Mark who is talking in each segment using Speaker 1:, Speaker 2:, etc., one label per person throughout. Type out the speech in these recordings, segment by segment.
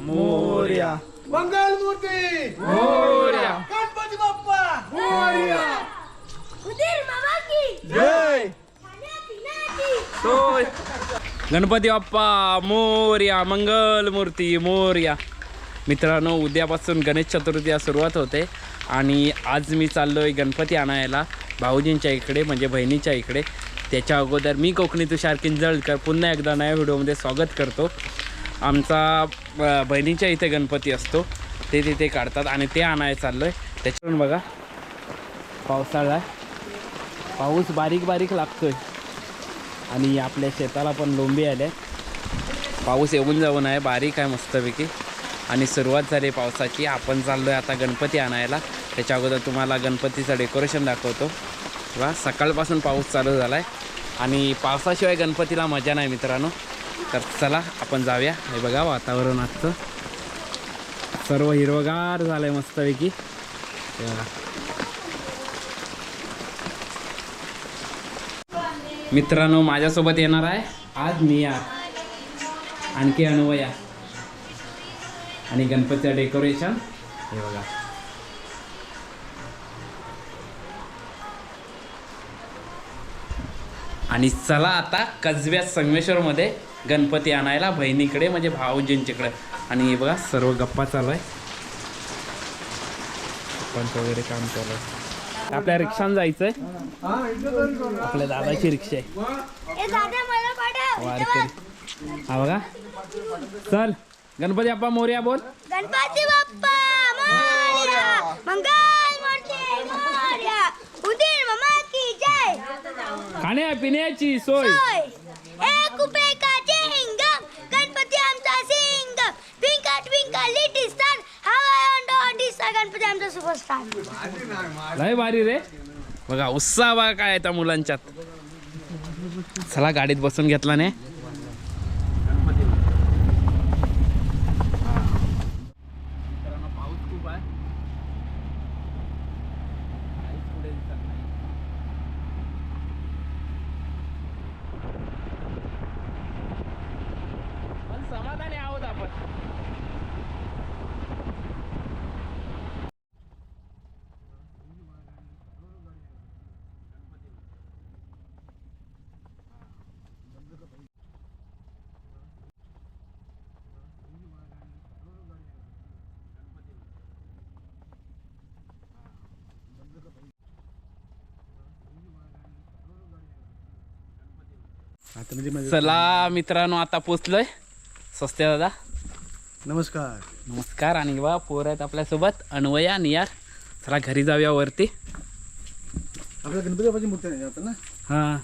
Speaker 1: मोर्या.
Speaker 2: मंगलमूर्ती
Speaker 1: मोर्या.
Speaker 2: गणपती बाप्पा.
Speaker 3: उदीर मामा की
Speaker 1: जय सोय. गणपती बाप्पा मोर्या मंगल मूर्ती मोर्या. मित्रांनो उद्यापासून गणेश चतुर्थीला सुरुवात होते. आणि आज मी चाललोय गणपती आणायला भाऊजींच्या इकडे म्हणजे बहिणीच्या इकडे. त्याच्या अगोदर मी कोकणी तुषार किंजळकर पुन्हा एकदा नव्या व्हिडिओमध्ये स्वागत करतो. आमचा बहिणीच्या इथे गणपती असतो. ते तिथे काढतात आणि ते आणायला चाललो आहे त्याच्यावरून बघा पावसाळा आहे. पाऊस बारीक बारीक लागतो आहे आणि आपल्या शेताला पण लोंबी आल्या पाऊस येऊन जाऊन आहे बारीक आहे मस्तपैकी. आणि सुरुवात झाली पावसाची. आपण चाललो आहे आता गणपती आणायला. त्याच्या अगोदर तुम्हाला गणपतीचं डेकोरेशन दाखवतो. वा सकाळपासून पाऊस चालू झाला आहे आणि पावसाशिवाय गणपतीला मजा नाही मित्रांनो. तर चला आपण जाऊया. हे बघा वातावरण आजचं. सर्व हिरवगार झालं आहे मस्तपैकी मित्रांनो माझ्यासोबत येणार आहे आज निया आणखी अनुभया आणि गणपतीचं डेकोरेशन. हे बघा. आणि चला आता कजव्या संगमेश्वरमध्ये गणपती आणायला बहिणीकडे म्हणजे भाऊजींच्याकडे. आणि हे बघा सर्व गप्पा चालू आहे गप्पांचं वगैरे काम चालू आहे. आपल्या रिक्षानं जायचंय? आपल्या दादाची रिक्षा आहे. वारकरी हा बघा. चल गणपती बाप्पा मोर्या बोल.
Speaker 3: गणपती बाप्पा
Speaker 1: खाण्या पिण्याची सोय.
Speaker 3: सुपरस्टार
Speaker 1: लय भारी रे. बघा उत्साह बघा काय आहे त्या मुलांच्यात. चला गाडीत बसून घेतला ने. चला मित्रांनो आता पोचलोय. स्वस्ते दादा.
Speaker 2: नमस्कार.
Speaker 1: नमस्कार आणि बा पोर आहेत आपल्यासोबत. अन्वया नियार चला घरी जाऊया वरती.
Speaker 2: आपल्या गणपती बाप्पाची मूर्ती आता ना?
Speaker 1: हां.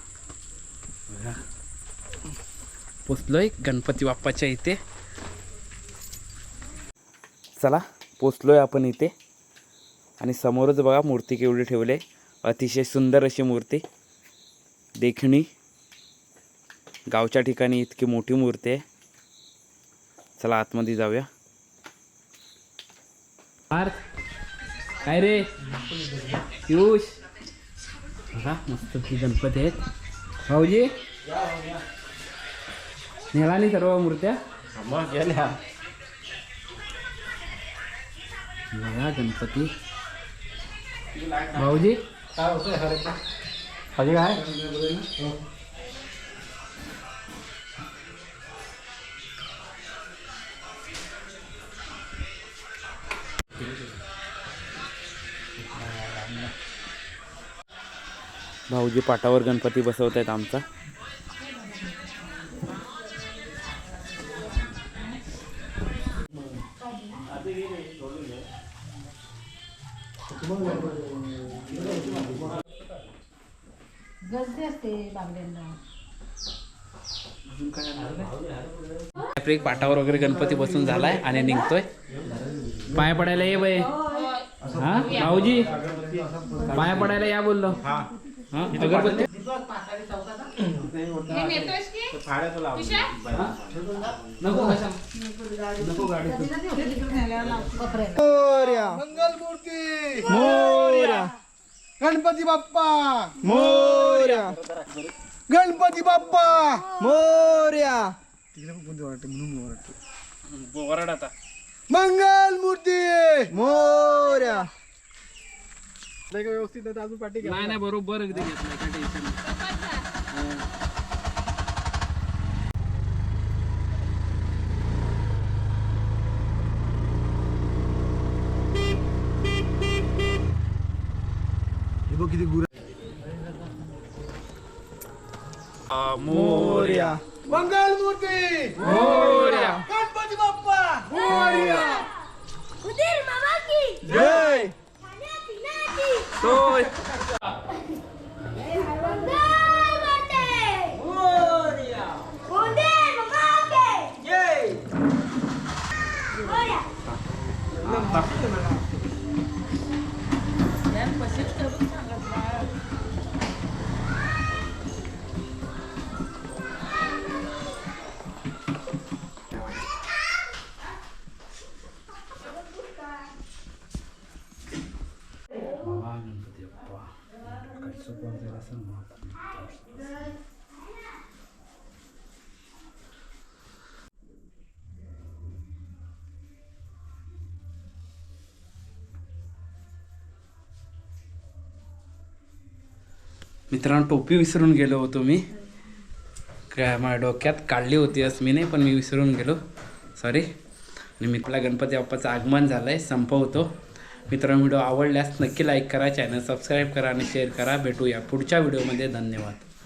Speaker 1: पोचलोय गणपती बाप्पाच्या इथे. चला पोचलोय आपण इथे. आणि समोरच बघा मूर्ती केवढी ठेवली आहे. अतिशय सुंदर अशी मूर्ती. देखणी. गावच्या ठिकाणी इतकी मोठी मूर्ती आहे. चला आतमध्ये जाऊया. काय रे? पियुष. बघा मस्त ती गणपती आहेत. भाऊजी? नेला नाही सर्व मूर्त्या? बघा गणपती. भाऊजी?
Speaker 2: अजून काय?
Speaker 1: भाऊजी पाटावर गणपती बसवत आहेत आमचा एक पाटावर वगैरे गणपती बसून झालाय आणि निघतोय. पाया पडायला ये बाई. हा? भाऊजी? पाया पडायला या बोललो. हा. अगरबत्ती? नको कशा
Speaker 2: मोर्या. मंगलमूर्ती. मोर्या. गणपती बाप्पा. मोर्या. गणपती बाप्पा. मोर्या. तिकडे कोणते वाटते म्हणून वाटतं
Speaker 1: वरड आता.
Speaker 2: मंगल मोर्या व्यवस्थित आहे तर अजून पाठी
Speaker 1: नाही नाही बरोबर अगदी घेतलं. काय टेन्शन नाही.
Speaker 2: हे बघ किती गुर
Speaker 1: आ, मोर्या.
Speaker 2: मंगल मूर्ती.
Speaker 1: मोर्या.
Speaker 2: गणपती बाप्पा. मोर्या.
Speaker 3: उदीर मामा की.
Speaker 2: जय.
Speaker 3: खाण्यापिण्याची
Speaker 1: सोय
Speaker 3: मंगल मूर्ती उदीर मामा
Speaker 1: काय सोपं जाईल मित्रांनो टोपी विसरून गेलो होतो मी. काय माझ्या डोक्यात काढली होती असं मी नाही पण मी विसरून गेलो. सॉरी आणि मी गणपती बाप्पाचं आगमन झालं आहे संपवतो. मित्रांनो व्हिडिओ आवडल्यास नक्की लाईक करा चॅनल सबस्क्राईब करा आणि शेअर करा. भेटूया पुढच्या व्हिडिओमध्ये धन्यवाद.